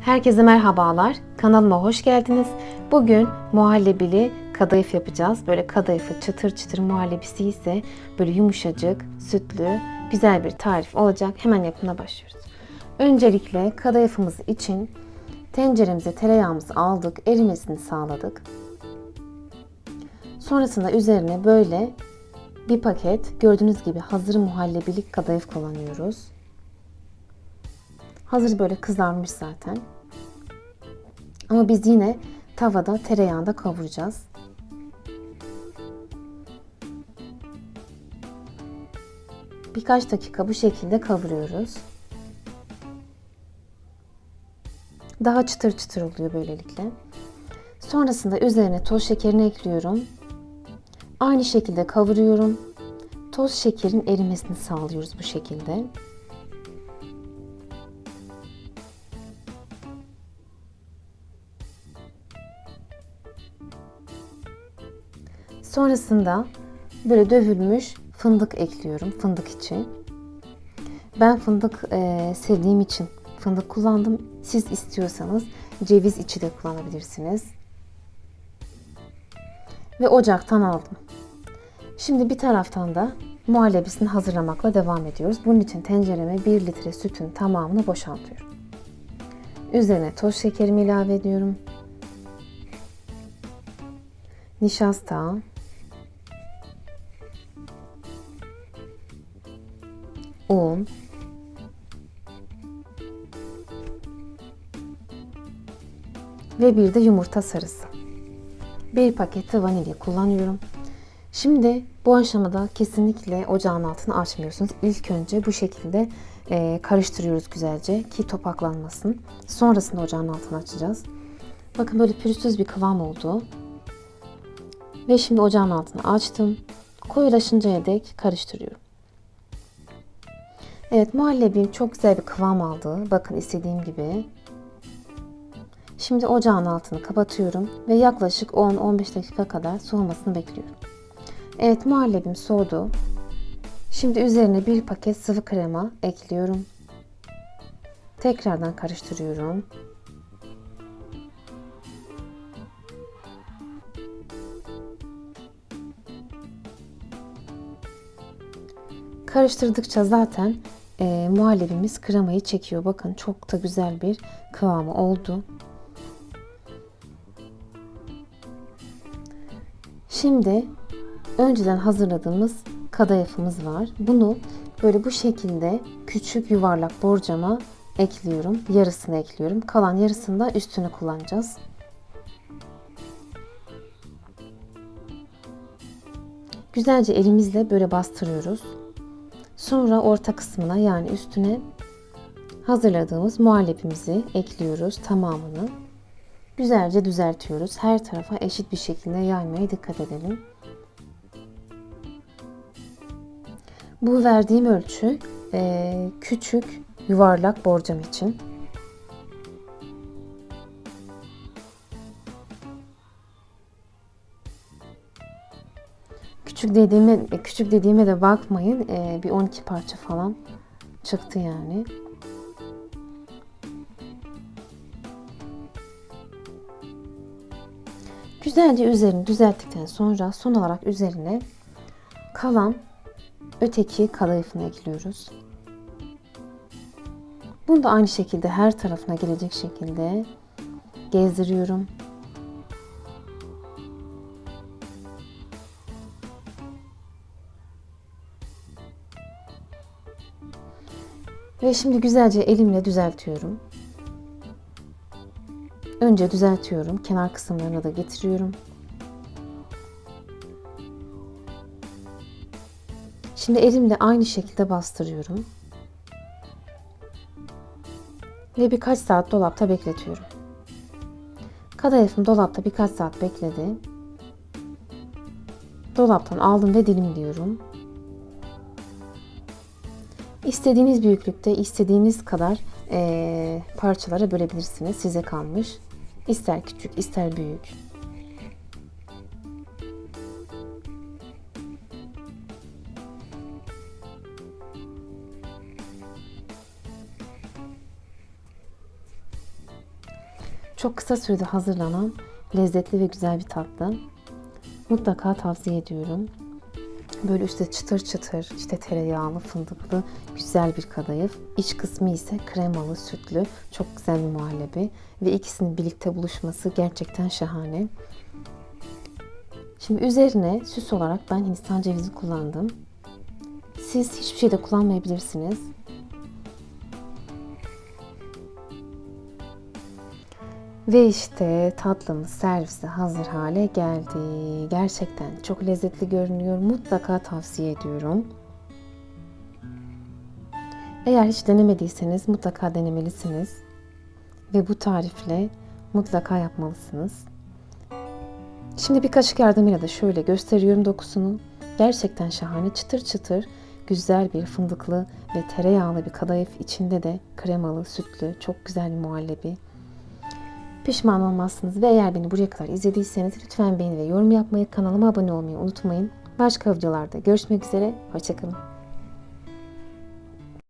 Herkese merhabalar. Kanalıma hoş geldiniz. Bugün muhallebili kadayıf yapacağız. Böyle kadayıfı çıtır çıtır muhallebisi ise böyle yumuşacık, sütlü, güzel bir tarif olacak. Hemen yapımına başlıyoruz. Öncelikle kadayıfımız için tenceremize tereyağımızı aldık, erimesini sağladık. Sonrasında üzerine böyle bir paket gördüğünüz gibi hazır muhallebilik kadayıf kullanıyoruz. Hazır böyle kızarmış zaten. Ama biz yine tavada tereyağında kavuracağız. Birkaç dakika bu şekilde kavuruyoruz. Daha çıtır çıtır oluyor böylelikle. Sonrasında üzerine toz şekerini ekliyorum. Aynı şekilde kavuruyorum. Toz şekerin erimesini sağlıyoruz bu şekilde. Sonrasında böyle dövülmüş fındık ekliyorum. Fındık içi. Ben fındık e, sevdiğim için fındık kullandım. Siz istiyorsanız ceviz içi de kullanabilirsiniz. Ve ocaktan aldım. Şimdi bir taraftan da muhallebisini hazırlamakla devam ediyoruz. Bunun için tencereme 1 litre sütün tamamını boşaltıyorum. Üzerine toz şekerimi ilave ediyorum. Nişasta, un, ve bir de yumurta sarısı. Bir paket de vanilya kullanıyorum. Şimdi bu aşamada kesinlikle ocağın altını açmıyorsunuz. İlk önce bu şekilde e, karıştırıyoruz güzelce ki topaklanmasın. Sonrasında ocağın altını açacağız. Bakın böyle pürüzsüz bir kıvam oldu. Ve şimdi ocağın altını açtım. Koyulaşıncaya dek karıştırıyorum. Evet muhallebim çok güzel bir kıvam aldı. Bakın istediğim gibi. Şimdi ocağın altını kapatıyorum ve yaklaşık 10-15 dakika kadar soğumasını bekliyorum. Evet muhallebim soğudu. Şimdi üzerine bir paket sıvı krema ekliyorum. Tekrardan karıştırıyorum. Karıştırdıkça zaten e, muhallebimiz kremayı çekiyor. Bakın çok da güzel bir kıvamı oldu. Şimdi önceden hazırladığımız kadayıfımız var. Bunu böyle bu şekilde küçük yuvarlak borcama ekliyorum. Yarısını ekliyorum. Kalan yarısını da üstüne kullanacağız. Güzelce elimizle böyle bastırıyoruz. Sonra orta kısmına yani üstüne hazırladığımız muhallebimizi ekliyoruz tamamını. Güzelce düzeltiyoruz. Her tarafa eşit bir şekilde yaymaya dikkat edelim. Bu verdiğim ölçü küçük yuvarlak borcam için. Küçük dediğime küçük dediğime de bakmayın. E, bir 12 parça falan çıktı yani. Güzelce üzerini düzelttikten sonra son olarak üzerine kalan öteki kadayıfını ekliyoruz. Bunu da aynı şekilde her tarafına gelecek şekilde gezdiriyorum. Ve şimdi güzelce elimle düzeltiyorum. Önce düzeltiyorum. Kenar kısımlarına da getiriyorum. Şimdi elimle aynı şekilde bastırıyorum. Ve birkaç saat dolapta bekletiyorum. Kadayıfım dolapta birkaç saat bekledi. Dolaptan aldım ve dilimliyorum. İstediğiniz büyüklükte, istediğiniz kadar e, parçalara bölebilirsiniz. Size kalmış. İster küçük, ister büyük. Çok kısa sürede hazırlanan lezzetli ve güzel bir tatlı. Mutlaka tavsiye ediyorum. Böyle üstte çıtır çıtır, işte tereyağlı, fındıklı, güzel bir kadayıf. İç kısmı ise kremalı, sütlü, çok güzel bir muhallebi. Ve ikisinin birlikte buluşması gerçekten şahane. Şimdi üzerine süs olarak ben Hindistan cevizi kullandım. Siz hiçbir şey de kullanmayabilirsiniz. Ve işte tatlımız servise hazır hale geldi. Gerçekten çok lezzetli görünüyor. Mutlaka tavsiye ediyorum. Eğer hiç denemediyseniz mutlaka denemelisiniz. Ve bu tarifle mutlaka yapmalısınız. Şimdi bir kaşık yardımıyla da şöyle gösteriyorum dokusunu. Gerçekten şahane çıtır çıtır güzel bir fındıklı ve tereyağlı bir kadayıf içinde de kremalı, sütlü, çok güzel bir muhallebi. Pişman olmazsınız ve eğer beni buraya kadar izlediyseniz lütfen beğeni ve yorum yapmayı, kanalıma abone olmayı unutmayın. Başka videolarda görüşmek üzere, hoşçakalın.